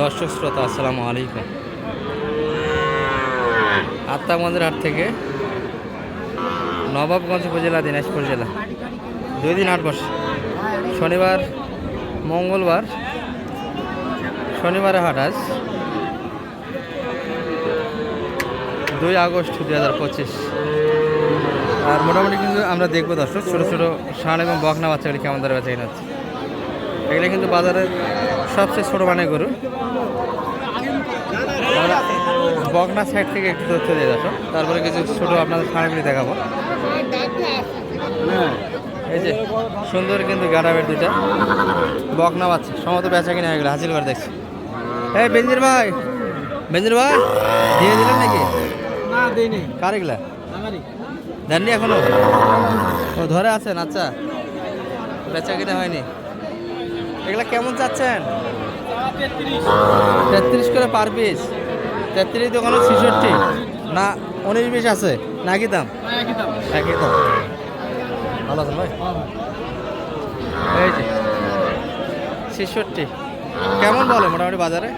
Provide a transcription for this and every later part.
দর্শক শ্রোতা, আসসালামু আলাইকুম। আত্মাগঞ্জের হাট থেকে নবাবগঞ্জ উপজেলা, দিনাজপুর জেলা। দুই দিন হাট বসে শনিবার, মঙ্গলবার, শনিবারে হাট আজ। দুই আগস্ট দুই হাজার পঁচিশ। আর মোটামুটি কিন্তু আমরা দেখব দর্শক, ছোটো ছোটো ষাঁড় এবং বকনা বাচ্চাগুলি কেমন দরে বেচা কিনা এগুলো কিন্তু বাজারের সবচেয়ে ছোটো মানে গরু। বকনা সাইড থেকে একটু তথ্য দিয়ে দেখো তারপরে কিছু ছোটো আপনাদের ষাঁড়গুলি দেখাবো। এই যে সুন্দর কিন্তু গাড়াবের দুইটা। বকনা বাচ্চা সমত বেচা কিনা হয়ে গেলো হাসিল করে দেখছি। এই বেঞ্জির ভাই বেঞ্জির ভাই দিয়ে দিলেন নাকি? না কার এগুলা? দেননি এখনও? ও ধরে আছেন আচ্ছা। বেচা কিনা হয়নি। এগুলা কেমন চাচ্ছেন? তেত্রিশ। করে পার পিস তেত্রিশ দোকানে ছেষট্টি। না উনিশ বিশ আছে। না কি দাম? একই দাম। ভালো আছেন ভাই? এই যে ছেষট্টি। কেমন বলে মোটামুটি বাজারে?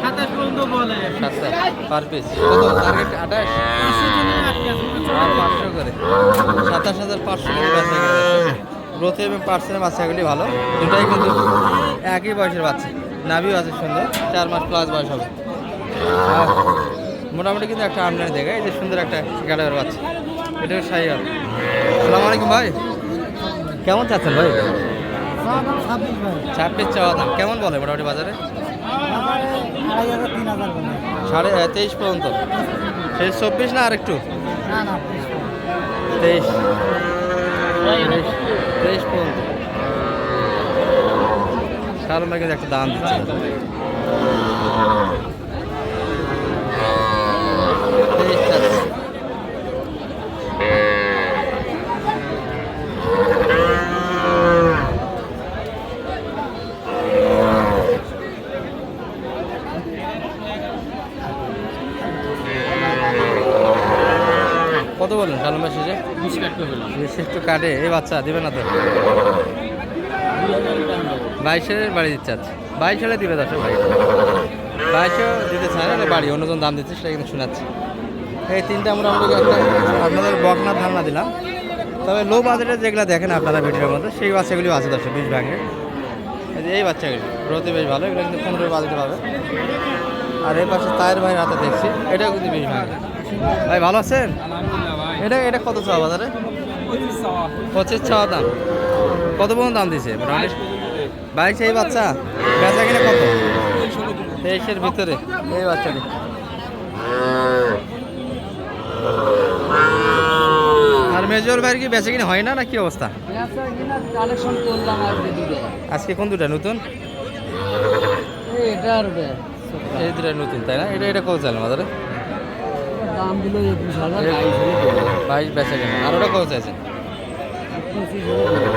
সাতাশ পর্যন্ত বলে। সাতটা পার পিস কত টার্গেট আঠাশ? পাঁচশো করে। সাতাশ হাজার পাঁচশো করে বেচা গ্রোথ এবং পার্সেন্টের বাচ্চাগুলি ভালো। দুটাই কিন্তু একই বয়সের বাচ্চা। নাভিও আছে সুন্দর চার মাস প্লাস বয়স হবে। আর মোটামুটি কিন্তু একটা আমদানি দেখে এই যে সুন্দর একটা গাড়ার বাচ্চা। এটাও সাই হবে সালাম আলাইকুম ভাই। কেমন চাচ্ছেন ভাই? ছাব্বিশ চাওয়া দাম। কেমন বলে মোটামুটি বাজারে? সাড়ে তেইশ পর্যন্ত। সেই চব্বিশ না আর তেইশ। তেইশ। তেইশ পর্যন্ত। সালন ভাই কিন্তু একটা দাম দিচ্ছে। কত বলেন সালন ভাই শেষে? বেশি একটু কাটে। এই বাচ্চা দিবে না তো। বাইশের বাড়ি দিচ্ছে আচ্ছা। বাইশ হলে দিবে দশ ভাই। বাইশও দিতে চায় না বাড়ি অন্যজন দাম দিচ্ছে সেটা কিন্তু শোনাচ্ছে। এই তিনটা মোটামুটি একটা আপনাদের বকনা ধারণা দিলাম। তবে লো বাজেটের যেগুলো দেখেন আপনারা ভিডিওর মধ্যে সেই বাচ্চাগুলিও আছে দশ বিশ ভাঙে এই যে এই বাচ্চাগুলি গ্রোথে বেশ ভালো এগুলো কিন্তু পনেরো বাজেটে পাবে। আর এই পাশে তায়ের ভাইয়ের হাতে দেখছি এটাও কিন্তু বেশ ভাঙে ভাই ভালো আছেন? এটা এটা কত চাওয়া বাজারে? পঁচিশ চাওয়া। দাম। কত পর্যন্ত দাম দিছে? মোটামুটি বাইশ এই বাচ্চা। বেচা কিনা কত? তেইশের ভিতরে। এই বাচ্চাটি আর মেজর ভাইয়ের কি বেচা কিনা হয় না না কি অবস্থা? আজকে কোন দুটা নতুন? এই দুটা নতুন তাই না? এটা এটা কত চাইলেন বাজারে দাম দিল একুশ হাজার বাইশ বেচা কিনা। আর ওটা কত চাইছেন?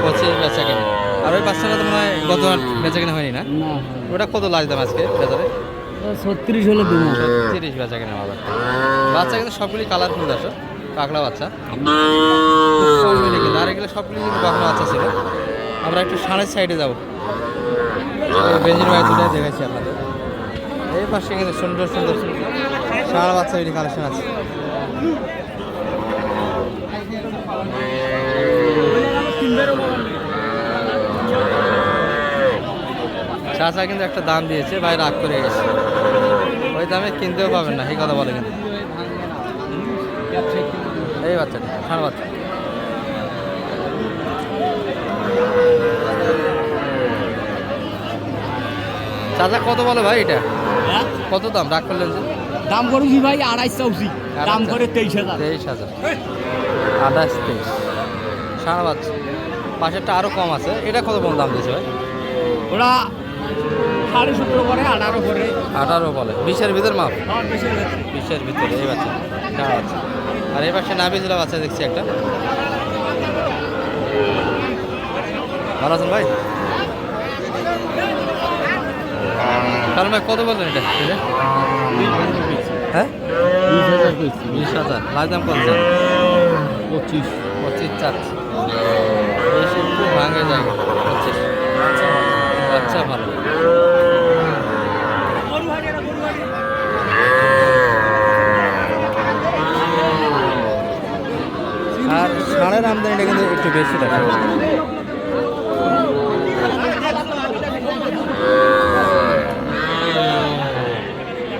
পঁচিশ বেচা কিনা। আর ওই বাচ্চাটা তো মনে হয় গত বেচা কিনা হয়নি না? ওটা কত লাজ দাম আজকে বাজারে? ছত্রিশ হলে দেবো তিরিশ বেচা কিনা বাজার। বাচ্চা কিন্তু সবগুলি কালারফুল আসো কাঁকড়া বাচ্চা। আর এগুলো সবগুলি কিন্তু কাঁকড়া বাচ্চা ছিল। আমরা একটু সাড়ের সাইডে যাব। বেঞ্জির ভাই দুটাই দেখাচ্ছি আপনাদের। এই পাশে কিন্তু সুন্দর সুন্দর সাড়া বাচ্চাগুলি কালেকশন আছে। চাচা কিন্তু একটা দাম দিয়েছে ভাই রাগ করে গেছে। ওই দামে কিনতেও পাবেন না এই কথা বলে কিন্তু। এই বাচ্চাটা ষাঁড় বাচ্চা। চাচা কত বলে ভাই এটা? কত দাম? রাগ করলেন যে? দাম করেছি ভাই আড়াইশো উচি দাম করে তেইশ হাজার। তেইশ হাজার। আঠাশ তেইশ। ষাঁড় বাচ্চা। পাশেরটা আরও কম আছে। এটা কত কম দাম দিয়েছে ভাই? ওরা সাড়ে সতেরো করে আঠারো করে আঠারো বলে। বিশের ভিতর মাপ? হ্যাঁ, বেশি বিশের ভিতরে এই বাচ্চা। ষাঁড় বাচ্চা আর এই পাশে নাবিজুলা বাচ্চা দেখছি একটা। ভালো আছেন ভাই? কারণ ভাই কত বললেন এটা? হ্যাঁ? বিশ হাজার বিশ হাজার। লাখ দাম কত? পঁচিশ। পঁচিশ চার একটু ভাঙে যায় পঁচিশ। আচ্ছা ভালো। আর সাড়ের আমদানিটা কিন্তু একটু বেশি দেখা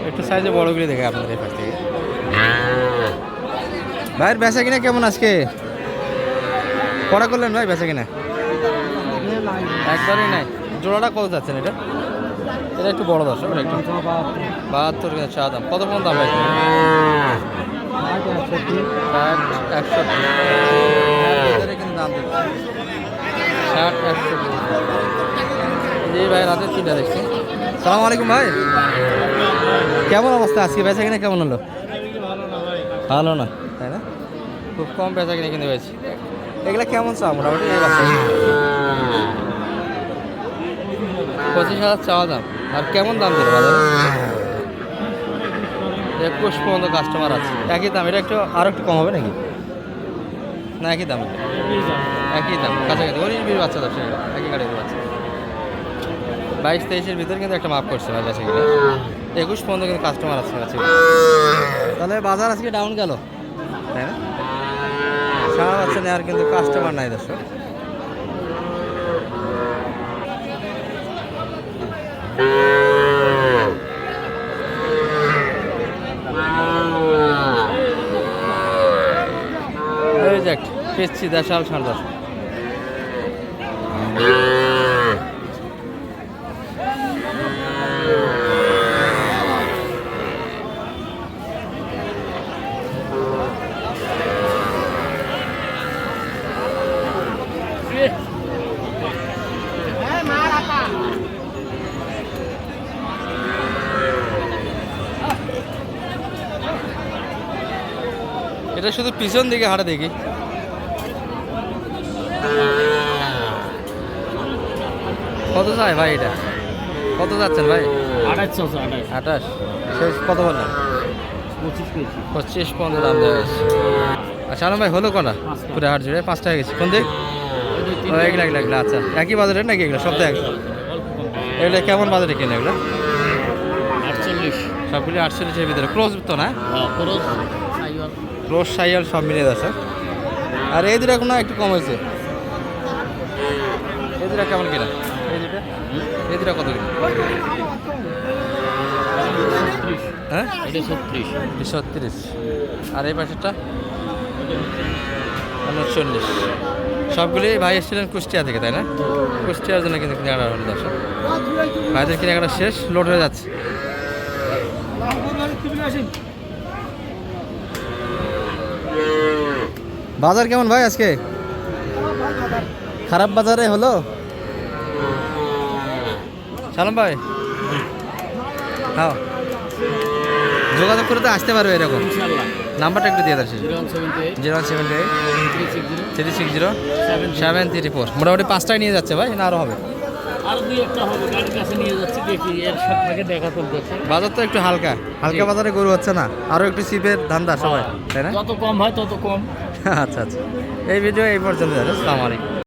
একটু সাইজে বড়গুলি দেখে আপনাদের কাছ থেকে। ভাইয়ের বেসা কিনা কেমন আজকে? কড়া করলেন ভাই বেঁচে কিনা? একবারই নাই। জোড়াটা কত যাচ্ছেন এটা? এটা একটু বড় দর্শক, একটু। বাহাত্তর চা দাম। কত পর্যন্ত দাম ভাই? একষট্টি। দাম ষাট, একষট্টি। জি ভাই, রাতে তিনটা দেখছি। সালাম আলাইকুম ভাই। কেমন অবস্থা? আজকে বেচা কিনা কেমন হলো? ভালো না তাই না? খুব কম বেচা কিনে কিনে হয়েছে এগুলা কেমন চা মোটামুটি পঁচিশ হাজার চাওয়া দাম। আর কেমন দাম দিল বাজারে একুশ পর্যন্ত কাস্টমার আছে। একই দাম, এটা একটু আরও একটু কম হবে নাকি? না, একই দাম। একই দাম, কাছাকাছি। উনিশ বিশ বাচ্চা দশ একই গাড়ির বাচ্চা বাইশ তেইশের ভিতরে কিন্তু একটা মাপ করছে বেচা একুশ পর্যন্ত কিন্তু কাস্টমার আছে কাছে তাহলে বাজার আজকে ডাউন গেল। সারা না আর কিন্তু কাস্টমার নাই দর্শক। পেয়েছি দেশাল ষাট দশ এটা শুধু পিছন দিকে হাঁটা দেখি। কত চাই ভাই এটা? কত যাচ্ছেন ভাই? আঠাশ। শেষ কত বললেন? পঁচিশ পনেরো দাম দেওয়া গেছে আচ্ছা আলম ভাই হলো কটা। পুরো হাট জুড়ে পাঁচটা হয়ে গেছে কোন দিক? এগুলো এগুলো এগুলো আচ্ছা একই বাজারে নাকি এগুলো? সব এক এগুলো কেমন বাজারে কিনে এগুলো? আটচল্লিশ। সবগুলি আটচল্লিশের ভিতরে। ক্রোজ তো না? ক্রোজ সাইয়াল সব মিলে যাচ্ছে আর এই দুটো এখন একটু কম হয়েছে। এই দুটো কেমন কিনা? এই দুটো? এই দুটো কত কিনা? হ্যাঁ? এটা ছত্রিশ। ছত্রিশ। আর এই পাশেরটা? উনচল্লিশ সবগুলি ভাই এসেছিলেন কুষ্টিয়া থেকে তাই না? কুষ্টিয়ার জন্য কিন্তু দর্শক। ভাইদের কেনাকাটা শেষ লোড হয়ে যাচ্ছে। বাজার কেমন ভাই আজকে? খারাপ বাজারে হলো? সালাম ভাই হ্যাঁ যোগাযোগ করে তো আসতে পারবে এরকম। নাম্বারটা একটু দিয়ে দাচ্ছি zero one seven eight. Three six zero. Seven three four. মোটামুটি পাঁচটায় নিয়ে যাচ্ছে ভাই না আরও হবে? আর দুই একটা হবে গাড়ির কাছে নিয়ে যাচ্ছি দেখি এর সাথে দেখা চলতেছে। বাজার তো একটু হালকা। হালকা বাজারে গরু হচ্ছে না। আরও একটু সিপের ধান্দা সবাই তাই না? যত কম হয় তত কম। আচ্ছা আচ্ছা। এই ভিডিও এই পর্যন্ত আসসালামু আলাইকুম।